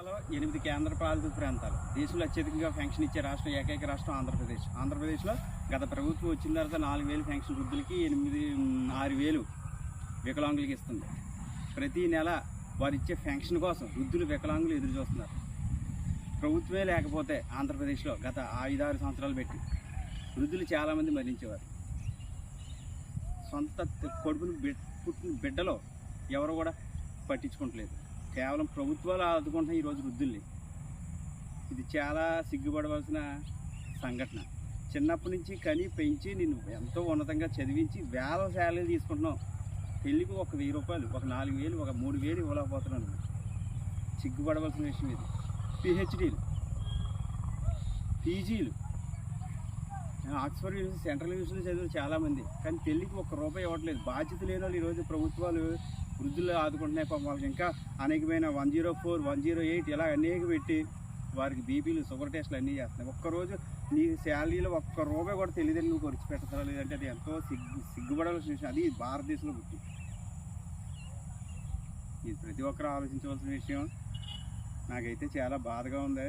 జిల్లాలో ఎనిమిది కేంద్ర పాలిత ప్రాంతాలు. దేశంలో అత్యధికంగా పెన్షన్ ఇచ్చే రాష్ట్రం ఏకైక రాష్ట్రం ఆంధ్రప్రదేశ్. ఆంధ్రప్రదేశ్లో గత ప్రభుత్వం వచ్చిన తర్వాత నాలుగు వేలు పెన్షన్ వృద్ధులకి ఎనిమిది ఆరు వేలు వికలాంగులకి ఇస్తుంది. ప్రతి నెల వారు ఇచ్చే పెన్షన్ కోసం వృద్ధులు వికలాంగులు ఎదురు చూస్తున్నారు. ప్రభుత్వమే లేకపోతే ఆంధ్రప్రదేశ్లో గత ఐదారు సంవత్సరాలు పెట్టి వృద్ధులు చాలామంది మరణించేవారు. సొంత కొడుకుని బిడ్ పుట్టిన బిడ్డలో ఎవరు కూడా పట్టించుకోవట్లేదు కేవలం ప్రభుత్వాలు ఆదుకుంటున్నాయి ఈరోజు వృద్ధుల్ని ఇది చాలా సిగ్గుపడవలసిన సంఘటన. చిన్నప్పటి నుంచి కని పెంచి నిన్ను ఎంతో ఉన్నతంగా చదివించి వేల శాలరీ తీసుకుంటున్నావు. పెళ్ళికి ఒక వెయ్యి రూపాయలు ఒక నాలుగు వేలు ఒక మూడు వేలు ఇవ్వలేకపోతున్నాను. సిగ్గుపడవలసిన విషయం ఇది. పిహెచ్డీలు పీజీలు. ఆక్స్ఫర్డ్ యూనివర్సిటీ సెంట్రల్ యూనివర్సిటీలో చదివిన చాలామంది. కానీ పెళ్ళికి ఒక్క రూపాయి ఇవ్వట్లేదు. బాధ్యత లేని వాళ్ళు ఈరోజు ప్రభుత్వాలు వృద్ధులు ఆదుకుంటున్నాయి పాపం వాళ్ళకి. ఇంకా అనేకమైన one zero four one zero eight ఇలా అనేక పెట్టి వారికి బీపీలు షుగర్ టెస్ట్లు అన్నీ చేస్తున్నాయి. ఒక్కరోజు నీ శాలరీలో ఒక్క రూపాయి కూడా తెలియదని నువ్వు ఖర్చు పెట్టడం లేదంటే అది ఎంతో సిగ్గు సిగ్గుపడవలసిన విషయం. అది భారతదేశంలో పుట్టి. ఇది ప్రతి ఒక్కరు ఆలోచించవలసిన విషయం నాకైతే చాలా బాధగా ఉంది.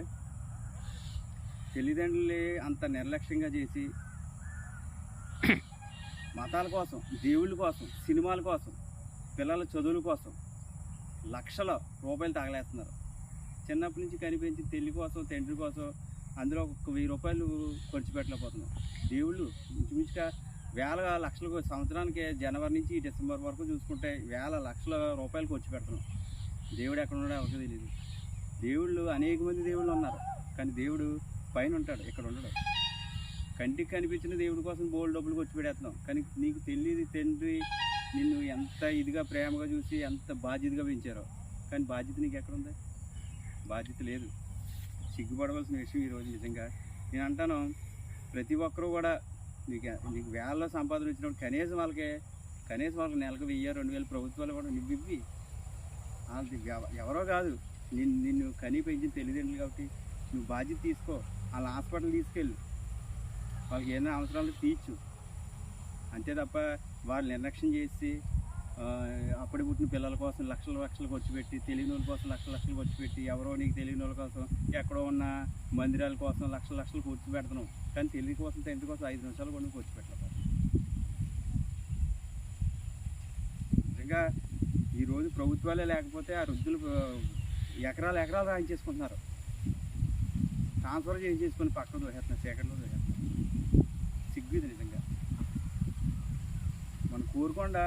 తల్లిదండ్రులే అంత నిర్లక్ష్యంగా చేసి మతాల కోసం దేవుళ్ళ కోసం సినిమాల కోసం పిల్లల చదువుల కోసం లక్షల రూపాయలు తగలేస్తున్నారు. చిన్నప్పటి నుంచి కనిపించి తెల్లి కోసం తండ్రి కోసం అందులో ఒక వెయ్యి రూపాయలు ఖర్చు పెట్టలేకపోతున్నాం దేవుళ్ళు ఇంచుమించుగా వేల లక్షలకు సంవత్సరానికి జనవరి నుంచి డిసెంబర్ వరకు చూసుకుంటే వేల లక్షల రూపాయలు ఖర్చు పెడుతున్నాం దేవుడు ఎక్కడ ఉన్నాడో ఎవరికి తెలియదు దేవుళ్ళు అనేక మంది దేవుళ్ళు ఉన్నారు. కానీ దేవుడు పైన ఉంటాడు ఇక్కడ ఉండడు. కంటికి కనిపించిన దేవుడి కోసం బోల్డ్ డబ్బులు ఖర్చు పెడేస్తున్నాం కానీ నీకు తెలియదు తండ్రి నిన్ను ఎంత ఇదిగా ప్రేమగా చూసి ఎంత బాధ్యతగా పెంచారో. కానీ బాధ్యత నీకు ఎక్కడ బాధ్యత లేదు. సిగ్గుపడవలసిన విషయం ఈరోజు నిజంగా. నేను అంటాను ప్రతి ఒక్కరూ కూడా నీకు నీకు వేలలో సంపాదన వచ్చినప్పుడు కనీసం వాళ్ళకి కనీసం వాళ్ళకి నెలకు వెయ్యి రెండు వేలు ప్రభుత్వాలు కూడా నువ్వు ఇవ్వి. వాళ్ళది ఎవరో కాదు. నిన్ను నిన్ను కనీ పెంచిన తల్లిదండ్రులు కాబట్టి నువ్వు బాధ్యత తీసుకో. వాళ్ళ హాస్పిటల్ తీసుకెళ్ళు. వాళ్ళకి ఏమైనా అవసరాలు తీర్చు. అంతే తప్ప వాళ్ళు నిర్లక్ష్యం చేసి అప్పటి పుట్టిన పిల్లల కోసం లక్షల లక్షలు ఖర్చు పెట్టి తెలియని వాళ్ళ కోసం లక్షల లక్షలు ఖర్చు పెట్టి ఎవరో నీకు తెలియని వాళ్ళ కోసం ఎక్కడో ఉన్న మందిరాల కోసం లక్షల లక్షలు ఖర్చు పెడుతున్నాం. కానీ తెలియని కోసం టెన్త్ కోసం ఐదు నిమిషాలు కూడా ఖర్చు పెట్టలేదు నిజంగా ఈరోజు ప్రభుత్వాలే లేకపోతే ఆ వృద్ధులు ఎకరాలు ఎకరాలు ఎకరాలు రాయించేసుకుంటున్నారు. ట్రాన్స్ఫర్ చేయించేసుకొని పక్కన దోసేస్తున్నారు సెకండ్లో దోసేస్తున్నారు సిగ్గు ఇది నిజంగా. మనం కోరుకొండ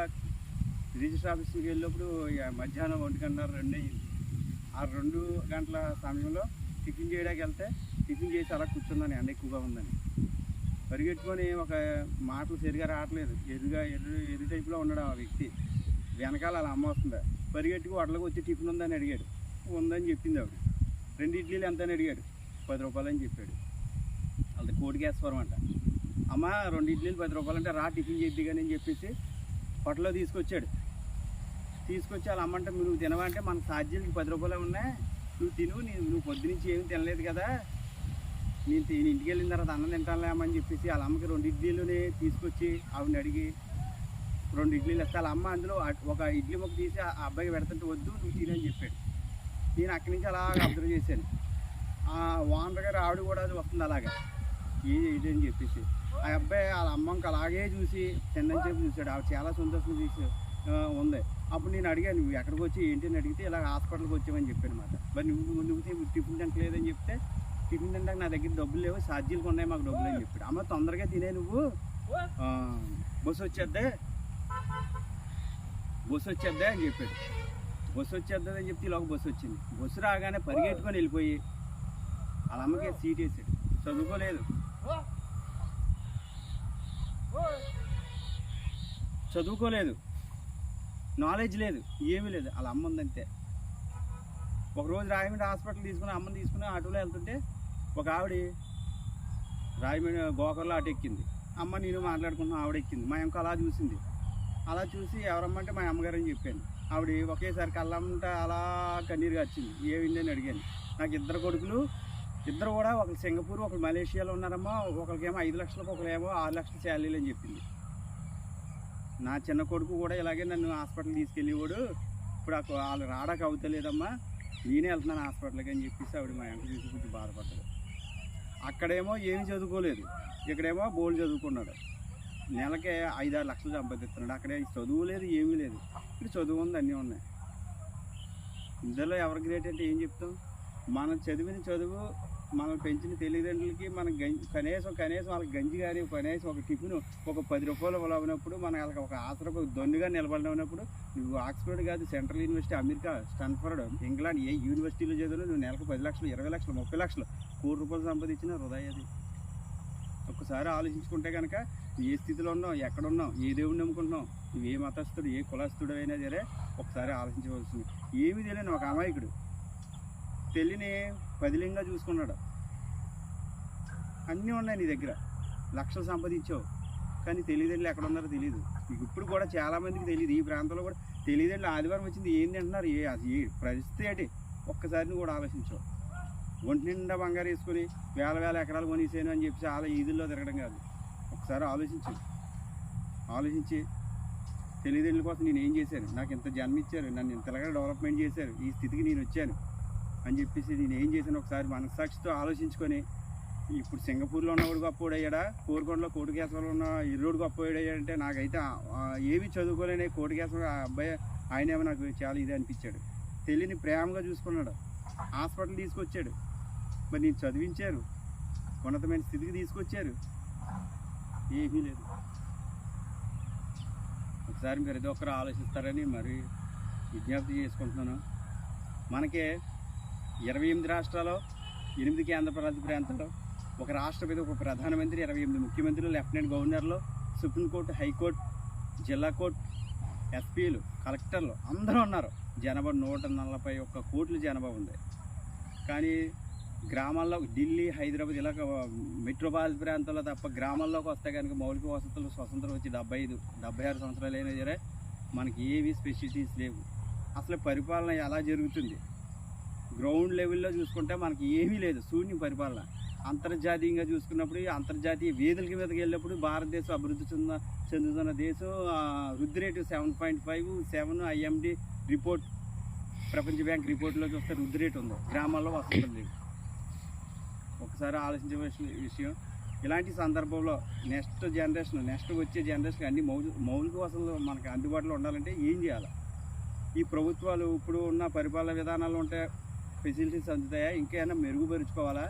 రిజిస్టర్ ఆఫీస్కి వెళ్ళినప్పుడు మధ్యాహ్నం ఒంటికన్నర గంట రెండు అయ్యింది. ఆ రెండు గంటల సమయంలో టిఫిన్ చేయడానికి వెళ్తే టిఫిన్ చేసి అలా కూర్చున్నాను ఎండ ఎక్కువగా ఉందని. పరిగెట్టుకొని ఒక మాటలు సరిగా రావట్లేదు. ఎదురుగా ఎదురు ఎదురు టైపులో ఉన్నాడు ఆ వ్యక్తి. వెనకాల అలా అమ్మ వస్తుందా. పరిగెట్టుకు హోటల్కి వచ్చి టిఫిన్ ఉందని అడిగాడు. ఉందని చెప్పింది ఆవిడ. రెండు ఇడ్లీలు ఎంత అని అడిగాడు. పది రూపాయలు అని చెప్పాడు. వాళ్ళది కోటికేశ్వరం అంట. అమ్మ రెండు ఇడ్లీలు పది రూపాయలు అంటే రా టిఫిన్ చేద్ది కానీ అని చెప్పేసి పొట్టలో తీసుకొచ్చాడు. తీసుకొచ్చి వాళ్ళ అమ్మంటే నువ్వు తినవంటే మన సాధ్యులకి పది రూపాయలు ఉన్నాయి. నువ్వు తిను నువ్వు పొద్దునుంచి ఏమి తినలేదు కదా. నేను నేను ఇంటికి వెళ్ళిన తర్వాత అన్నం తింటానులేమని చెప్పేసి వాళ్ళ అమ్మకి రెండు ఇడ్లీలునే తీసుకొచ్చి ఆవిడని అడిగి రెండు ఇడ్లీలు ఇస్తే. వాళ్ళ అమ్మ అందులో ఒక ఇడ్లీ మొక్క తీసి ఆ అబ్బాయికి పెడుతుంటే వద్దు నువ్వు తినని చెప్పాడు. నేను అక్కడి నుంచి అలా అబ్జర్వ్ చేశాను. ఆ ఓనర్ గారు ఆవిడ కూడా అది వస్తుంది అలాగా. ఇది అని చెప్పేసి. ఆ అబ్బాయి వాళ్ళ అమ్మకి అలాగే చూసి తిన్నని చెప్పి చూశాడు. ఆవిడ చాలా సంతోషం తీసి ఉంది. అప్పుడు నేను అడిగాను నువ్వు ఎక్కడికి వచ్చి ఏంటి? అని అడిగితే ఇలా హాస్పిటల్కి వచ్చామని చెప్పాను అనమాట మరి నువ్వు నువ్వు టిఫిన్ తింటలేదని చెప్తే టిఫిన్ తింటాక నా దగ్గర డబ్బులు లేవు ఛార్జీలు ఉన్నాయి మాకు డబ్బులు అని చెప్పాడు. అమ్మ తొందరగా తినే నువ్వు. బస్సు వచ్చేద్దే? బస్సు వచ్చేద్దే? అని చెప్పాడు. బస్సు వచ్చేద్దని అని చెప్తే ఇలాగ బస్సు వచ్చింది. బస్సు రాగానే పరిగెట్టుకొని వెళ్ళిపోయి వాళ్ళ అమ్మకి సీట్ వేసాడు. చదువుకోలేదు. చదువుకోలేదు. నాలెడ్జ్ లేదు. ఏమీ లేదు. వాళ్ళ అమ్మ ఉందంతే. ఒకరోజు రాయమండ్రి హాస్పిటల్ తీసుకుని అమ్మని తీసుకుని ఆటోలో వెళ్తుంటే ఒక ఆవిడ రాయమండ్రి గోకర్లో ఆటో ఎక్కింది. అమ్మ నేను మాట్లాడుకున్నాను ఆవిడ ఎక్కింది. మా అమ్మకి అలా చూసింది. అలా చూసి ఎవరమ్మంటే మా అమ్మగారు అని చెప్పాను. ఆవిడ ఒకేసారి కళ్ళమ్మంటే అలా కన్నీరుగా వచ్చింది ఏమింది అని అడిగాను. నాకు ఇద్దరు కొడుకులు ఇద్దరు కూడా ఒకరు సింగపూర్ ఒకరు మలేషియాలో ఉన్నారమ్మా. ఒకరికేమో ఐదు లక్షలకు ఒకరేమో ఆరు లక్షల శాలరీలు అని చెప్పింది. నా చిన్న కొడుకు కూడా ఇలాగే నన్ను హాస్పిటల్ తీసుకెళ్ళేవాడు. ఇప్పుడు ఆ వాళ్ళు రావడానికి అవుతలేదమ్మా. నేనే వెళ్తున్నాను హాస్పిటల్కి అని చెప్పేసి ఆవిడ మా ఇంటి చూసి కొంచెం బాధపడ్డాడు అక్కడేమో ఏమి చదువుకోలేదు. ఇక్కడేమో బోల్డ్ చదువుకున్నాడు. నెలకే ఐదారు లక్షలు సంపాదిస్తున్నాడు. అక్కడే చదువు లేదు ఏమీ లేదు. ఇక్కడ చదువు ఉంది అన్నీ ఉన్నాయి. ఇందులో ఎవరు గ్రేట్ అంటే ఏం చెప్తాం? మనం చదివిన చదువు మనం పెంచిన తల్లిదండ్రులకి మన గంజి కనీసం కనీసం వాళ్ళకి గంజి కానీ కనీసం ఒక టిఫిన్ ఒక పది రూపాయలు ఉన్నప్పుడు మనం వాళ్ళకి ఒక ఆసరకు దొన్నుగా నిలబడినప్పుడు నువ్వు ఆక్స్ఫర్డ్ కాదు central university America Stanford England ఏ యూనివర్సిటీలో చదివినా నువ్వు నెలకు పది లక్షలు ఇరవై లక్షలు ముప్పై లక్షలు కోటి రూపాయలు సంపాదించిన హృదయ అది. ఒక్కసారి ఆలోచించుకుంటే కనుక ఏ స్థితిలో ఉన్నావు ఎక్కడ ఉన్నావు ఏ దేవుడిని నమ్ముకుంటున్నావు నువ్వు ఏ మతస్థుడు ఏ కులస్థుడు అయినా సరే ఒకసారి ఆలోచించవలసింది. ఏమీ తెలియని ఒక అమాయకుడు పెళ్ళిని పదిలింగా చూసుకున్నాడు. అన్నీ ఉన్నాయి నీ దగ్గర. లక్షలు సంపాదించావు. కానీ తెలియదండి ఎక్కడ ఉన్నారో తెలియదు మీకు ఇప్పుడు కూడా చాలామందికి తెలియదు ఈ ప్రాంతంలో కూడా తెలియదండి ఆదివారం వచ్చింది ఏంటి అంటున్నారు? ఏ అది ఏ పరిస్థితి ఏంటి? ఒక్కసారిని కూడా ఆలోచించావు ఒంటి నిండా బంగారు వేసుకొని వేల వేల ఎకరాలు కొనిసేను అని చెప్పి చాలా ఈదుల్లో తిరగడం కాదు. ఒకసారి ఆలోచించు. ఆలోచించి తెలియదండ్రుల కోసం నేను ఏం చేశాను? నాకు ఇంత జన్మ ఇచ్చారు నన్ను ఇంతలాగా డెవలప్మెంట్ చేశారు. ఈ స్థితికి నేను వచ్చాను. అని చెప్పేసి నేను ఏం చేశాను ఒకసారి మనస్సాక్షితో ఆలోచించుకొని ఇప్పుడు సింగపూర్లో ఉన్నవాడు గొప్పవాడయ్యాడా కోరుకొండలో కోటికేశ్వరంలో ఉన్న ఇరుడు గొప్పవాడయ్యాడంటే నాకైతే ఆ- ఏవి చదువుకోలేని కోటికేశ్వరం ఆ అబ్బాయి ఆయనేమో నాకు చాలా ఇది అనిపించాడు. తెలియని ప్రేమగా చూసుకున్నాడు. హాస్పిటల్ తీసుకొచ్చాడు. మరి నేను చదివించారు ఉన్నతమైన స్థితికి తీసుకొచ్చారు. ఏమీ లేదు. ఒకసారి మీరు ఏదో ఒకరు ఆలోచిస్తారని మరి విజ్ఞప్తి చేసుకుంటున్నాను. మనకే ఇరవై ఎనిమిది రాష్ట్రాలు ఎనిమిది కేంద్రపాలిత ప్రాంతాలు ఒక రాష్ట్రపతి ఒక ప్రధానమంత్రి ఇరవై ఎనిమిది ముఖ్యమంత్రులు లెఫ్టినెంట్ గవర్నర్లు సుప్రీంకోర్టు హైకోర్టు జిల్లా కోర్టు ఎస్పీలు కలెక్టర్లు అందరూ ఉన్నారు. జనాభా నూట నలభై ఒక్క కోట్ల జనాభా ఉంది. కానీ గ్రామాల్లో ఢిల్లీ హైదరాబాద్ ఇలా మెట్రోపాలిటన్ ప్రాంతాల్లో తప్ప గ్రామాల్లోకి వస్తే కనుక మౌలిక వసతులు స్వతంత్రం వచ్చి డెబ్బై ఐదు డెబ్బై ఆరు సంవత్సరాలు అయినా సరే మనకి ఏవి స్పెషలిటీస్ లేవు. అసలు పరిపాలన ఎలా జరుగుతుంది? గ్రౌండ్ లెవెల్లో చూసుకుంటే మనకి ఏమీ లేదు శూన్యం పరిపాలన. అంతర్జాతీయంగా చూసుకున్నప్పుడు అంతర్జాతీయ వేదికల మీదకి వెళ్ళినప్పుడు భారతదేశం అభివృద్ధి చెంద చెందుతున్న దేశం వృద్ధి rate seven point five seven IMD report ప్రపంచ బ్యాంక్ రిపోర్ట్లో చూస్తే వృద్ధి రేటు ఉంది. గ్రామాల్లో వసతులు లేవు. ఒకసారి ఆలోచించవలసిన విషయం ఇలాంటి సందర్భంలో నెక్స్ట్ జనరేషన్ నెక్స్ట్ వచ్చే జనరేషన్ అన్ని మౌలి మౌలిక వసతులు మనకి అందుబాటులో ఉండాలంటే ఏం చేయాలి? ఈ ప్రభుత్వాలు ఇప్పుడు ఉన్న పరిపాలన విధానాలు ఉంటే ఫెసిలిటీస్ అందుతాయా? ఇంకేమైనా మెరుగుపరుచుకోవాలా?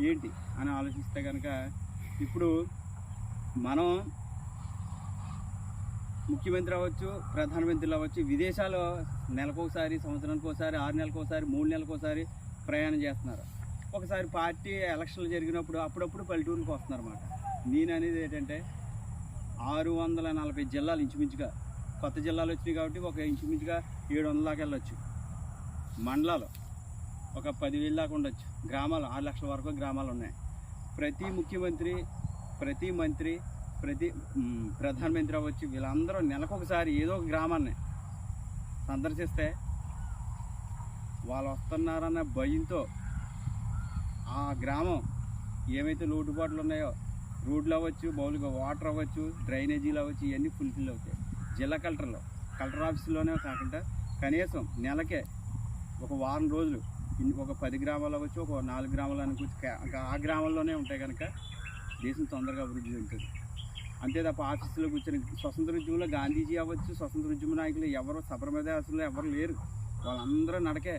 ఏంటి? అని ఆలోచిస్తే కనుక ఇప్పుడు మనం ముఖ్యమంత్రి అవ్వచ్చు ప్రధానమంత్రులు అవ్వచ్చు విదేశాల్లో నెలకొకసారి సంవత్సరానికి ఒకసారి ఆరు నెలలకు ఒకసారి మూడు నెలలకు ఒకసారి ప్రయాణం చేస్తున్నారు. ఒకసారి పార్టీ ఎలక్షన్లు జరిగినప్పుడు అప్పుడప్పుడు పల్లెటూరుకి వస్తున్నారు అన్నమాట నేను అనేది ఏంటంటే ఆరు వందల నలభై జిల్లాలు ఇంచుమించుగా కొత్త జిల్లాలు వచ్చినాయి కాబట్టి ఒక ఇంచుమించుగా ఏడు వందల దాకా వెళ్ళొచ్చు. మండలాలు. ఒక పదివేల దాకా ఉండొచ్చు. గ్రామాలు ఆరు లక్షల వరకు గ్రామాలు ఉన్నాయి. ప్రతి ముఖ్యమంత్రి ప్రతి మంత్రి ప్రతి ప్రధానమంత్రి అవ్వచ్చు వీళ్ళందరూ నెలకొకసారి ఏదో ఒక గ్రామాన్ని సందర్శిస్తే వాళ్ళు వస్తున్నారన్న భయంతో ఆ గ్రామం ఏమైతే లోటుపాట్లు ఉన్నాయో రోడ్లు అవ్వచ్చు మౌలిక వాటర్ అవ్వచ్చు డ్రైనేజీలు అవ్వచ్చు ఇవన్నీ ఫుల్ఫిల్ అవుతాయి. జిల్లా కలెక్టర్లో కలెక్టర్ ఆఫీసులోనే కాకుండా కనీసం నెలకే ఒక వారం రోజులు ఒక పది గ్రామాలు అవ్వచ్చు ఒక నాలుగు గ్రామాలు అనుకోవచ్చు ఇంకా ఆ గ్రామాల్లోనే ఉంటాయి కనుక దేశం తొందరగా అభివృద్ధి చెందుతుంది. అంతే తప్ప ఆఫీసులో కూర్చొని స్వతంత్ర ఉద్యమంలో గాంధీజీ అవ్వచ్చు స్వతంత్ర ఉద్యమ నాయకులు ఎవరు సబర్మదేశంలో ఎవరు లేరు. వాళ్ళందరూ నడకే.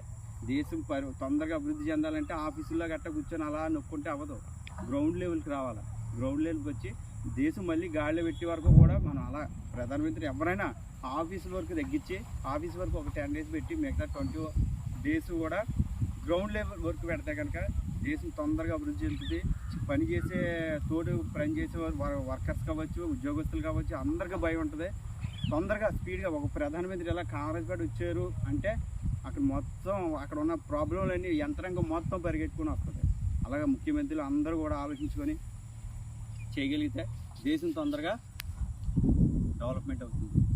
దేశం పరి తొందరగా అభివృద్ధి చెందాలంటే ఆఫీసుల్లో గట్ట కూర్చొని అలా నొక్కుంటే అవ్వదు. గ్రౌండ్ లెవెల్కి రావాలి. గ్రౌండ్ లెవెల్కి వచ్చి దేశం మళ్ళీ గాడిలో పెట్టే వరకు కూడా మనం అలా ప్రధానమంత్రి ఎవరైనా ఆఫీస్ వరకు తగ్గించి ఆఫీస్ వరకు ఒక టెన్ డేస్ పెట్టి మిగతా ట్వంటీ డేస్ కూడా గ్రౌండ్ లెవెల్ వర్క్ పెడితే కనుక దేశం తొందరగా అభివృద్ధి చెందుతుంది. పని చేసే తోడు పనిచేసే వర్కర్స్ కావచ్చు ఉద్యోగస్తులు కావచ్చు అందరికీ భయం ఉంటుంది. తొందరగా స్పీడ్గా ఒక ప్రధానమంత్రి ఎలా కాంగ్రెస్ వచ్చారు అంటే అక్కడ మొత్తం అక్కడ ఉన్న ప్రాబ్లంలన్నీ యంత్రాంగం మొత్తం పరిగెట్టుకుని వస్తుంది. అలాగే ముఖ్యమంత్రులు అందరూ కూడా ఆలోచించుకొని చేయగలిగితే దేశం తొందరగా డెవలప్మెంట్ అవుతుంది.